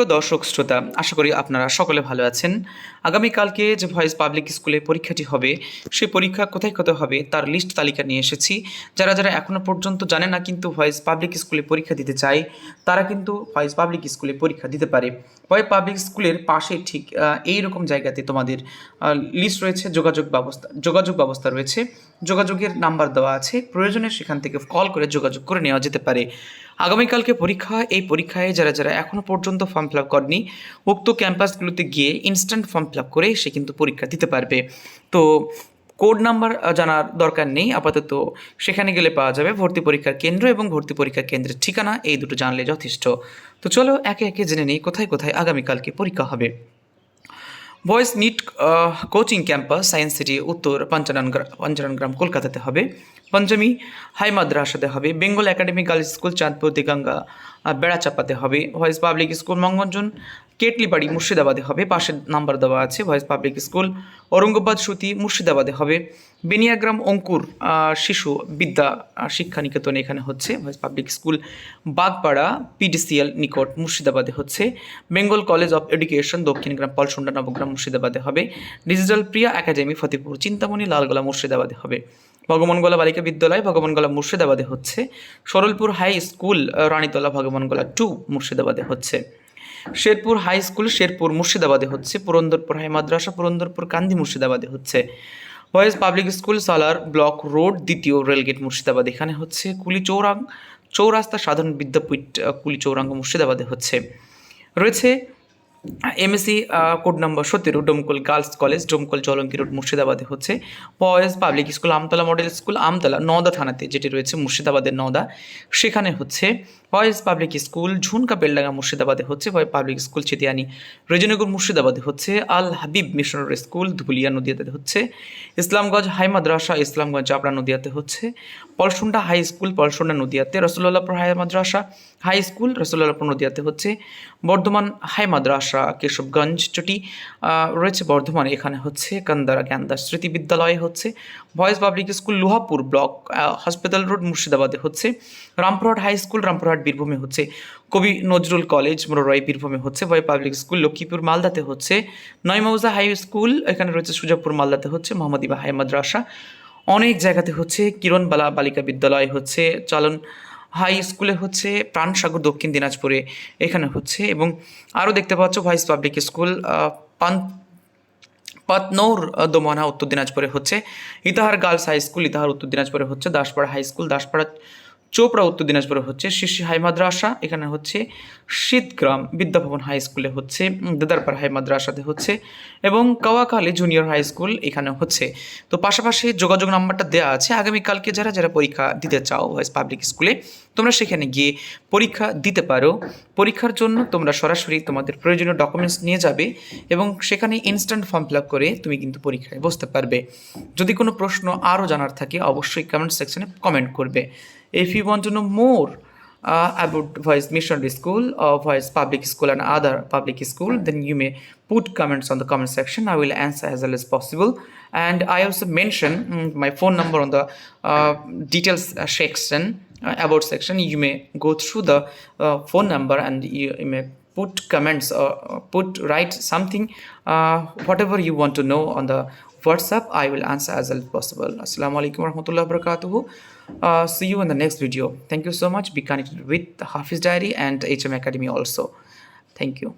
প্রিয় দর্শক, শ্রোতা, আশা করি আপনারা সকলে ভালো আছেন। আগামীকালকে যে ভয়েস পাবলিক স্কুলে পরীক্ষাটি হবে, সেই পরীক্ষা কোথায় কোথায় হবে তার লিস্ট তালিকা নিয়ে এসেছি। যারা যারা এখনও পর্যন্ত জানে না কিন্তু ভয়েস পাবলিক স্কুলে পরীক্ষা দিতে চায়, তারা কিন্তু ভয়েস পাবলিক স্কুলে পরীক্ষা দিতে পারে। ভয়েস পাবলিক স্কুলের পাশে ঠিক এই রকম জায়গাতে তোমাদের লিস্ট রয়েছে, যোগাযোগ ব্যবস্থা যোগাযোগ ব্যবস্থা রয়েছে। যোগাযোগের নাম্বার দেওয়া আছে। প্রয়োজনে সেখান থেকে কল করে যোগাযোগ করে নেওয়া যেতে পারে। আগামীকালকে পরীক্ষা, এই পরীক্ষায় যারা যারা এখনও পর্যন্ত ফর্ম ফিল আপ করেনি, উক্ত ক্যাম্পাসগুলোতে গিয়ে ইনস্ট্যান্ট ফর্ম ফিল আপ করে সে কিন্তু পরীক্ষা দিতে পারবে। তো কোড নাম্বার জানার দরকার নেই, আপাতত সেখানে গেলে পাওয়া যাবে ভর্তি পরীক্ষার কেন্দ্র এবং ভর্তি পরীক্ষার কেন্দ্রের ঠিকানা, এই দুটো জানলে যথেষ্ট। তো চলো একে একে জেনে নিই কোথায় কোথায় আগামীকালকে পরীক্ষা হবে। Boys NEET coaching campus science city উত্তর পঞ্চানন পঞ্চানন গ্রাম কলকাতাতে হবে। পঞ্চমী হাই মাদ্রাসাতে হবে। Bengal academy girls school Chandpur Diganga বেড়াচাপাতে হবে। Voice public school Manganjan Ketlibari মুর্শিদাবাদে হবে, পাশের নাম্বার দেওয়া আছে ভয়েস পাবলিক স্কুল ঔরঙ্গাবাদ সুতি মুর্শিদাবাদে হবে। বেনিয়াগ্রাম অঙ্কুর শিশু বিদ্যা শিক্ষা নিকেতন এখানে হচ্ছে voice public school Bagpara, PDCL নিকট মুর্শিদাবাদে হচ্ছে। Bengal college of education Dakshingram Palsunda, Nabagram মুর্শিদাবাদে হবে। ডিজিটাল প্রিয়া একাডেমি, ফতেপুর, চিন্তামণি, লালগোলা মুর্শিদাবাদে হবে। ভগবানগোলা বালিকা বিদ্যালয় ভগবানগোলা মুর্শিদাবাদে হচ্ছে। Saralpur high school, Ranitala Bhagwangola two মুর্শিদাবাদে হচ্ছে। শেরপুর হাই স্কুল শেরপুর মুর্শিদাবাদে হচ্ছে, পুরন্দরপুর হাই মাদ্রাসা, পুরন্দরপুর কান্দি মুর্শিদাবাদে হচ্ছে। Boys public school Salar block road দ্বিতীয় রেলগেট মুর্শিদাবাদ, এখানে হচ্ছে কুলি চৌরাং চৌরাস্তা সাধারণ বিদ্যাপীঠ কুলি চৌরাঙ্গ মুর্শিদাবাদে হচ্ছে। রয়েছে এমএসসি কোড নম্বর সতেরো, Domkal girls college Domkal Jalangi road মুর্শিদাবাদে হচ্ছে। Boys public school Amtala model school Amtala, Nowda থানাতে যেটি রয়েছে, মুর্শিদাবাদের নওদা। সেখানে হচ্ছে boys public school Jhunka Beldanga মুর্শিদাবাদে হচ্ছে পাবলিক স্কুল চিতিয়ানি, রেজনগর মুর্শিদাবাদে হচ্ছে, আল হাবিব মিশনারি স্কুল ধুলিয়া নদিয়াতে হচ্ছে, ইসলামগঞ্জ হাই মাদ্রাসা, ইসলামগঞ্জ চাপড়া নদিয়াতে হচ্ছে, পলসুন্ডা হাই স্কুল পলসুন্ডা নদিয়াতে রসুল্লাহপুর হাই মাদ্রাসা হাই স্কুল রসুল্লাহপুর নদিয়াতে হচ্ছে। বর্ধমান হাই মাদ্রাসা কেশবগঞ্জ চটি রয়েছে বর্ধমান, এখানে হচ্ছে কান্দারা জ্ঞানদাস স্মৃতি বিদ্যালয়ে হচ্ছে। Voice public school Lohapur block hospital road মুর্শিদাবাদে হচ্ছে। রামপুরহাট হাই স্কুল, রামপুরহাট বীরভূমে হচ্ছে। কবি নজরুল কলেজ, মোররাই বীরভূমে হচ্ছে। ভয় পাবলিক স্কুল লক্ষ্মীপুর মালদাতে হচ্ছে। নয়মৌজা হাই স্কুল, এখানে রয়েছে সুজাপুর মালদাতে হচ্ছে। মোহাম্মদিবা হাই মাদ্রাসা। অনেক জায়গাতে হচ্ছে কিরণবালা বালিকা বিদ্যালয় হচ্ছে। চলন হাই স্কুলে হচ্ছে প্রাণসাগর দক্ষিণ দিনাজপুরে, এখানে হচ্ছে এবং আরও দেখতে পাচ্ছ ভয়েস পাবলিক স্কুল পান, পাতনৌর দোমনা, উত্তর দিনাজপুরে হচ্ছে। Itahar girls high school, Itahar উত্তর দিনাজপুরে হচ্ছে দাসপাড়া হাই স্কুল, দাসপাড়া চোপড়া উত্তর দিনাজপুরে হচ্ছে শিশি হাই মাদ্রাসা এখানে হচ্ছে শীতগ্রাম বিদ্যাভবন হাই স্কুলে হচ্ছে উম, দেদারপাড়া হাই মাদ্রাসাতে হচ্ছে এবং কাওয়াখালী জুনিয়র হাই স্কুল এখানে হচ্ছে। তো পাশাপাশি যোগাযোগ নাম্বারটা দেওয়া আছে আগামীকালকে যারা যারা পরীক্ষা দিতে চাও ভয়েস পাবলিক স্কুলে তোমরা সেখানে গিয়ে পরীক্ষা দিতে পারো। পরীক্ষার জন্য তোমরা সরাসরি তোমাদের প্রয়োজনীয় ডকুমেন্টস নিয়ে যাবে এবং সেখানে ইনস্ট্যান্ট ফর্ম ফিল আপ করে তুমি কিন্তু পরীক্ষায় বসতে পারবে। যদি কোনো প্রশ্ন আরও জানার থাকে অবশ্যই কমেন্ট সেকশনে কমেন্ট করবে। If you want to know more uh, about voice missionary school or voice public school and other public school, then you may put comments on the comment section. I will answer as well as possible. And I also mention mm, my phone number on the uh, details section, uh, about section. You may go through the uh, phone number and you, you may put comments or put write something, uh, whatever you want to know on the WhatsApp. I will answer as well as possible. Assalamu alaikum warahmatullahi wabarakatuh. Uh, see you in the next video. Thank you so much. Be connected with Hafiz Diary and HM Academy also. Thank you.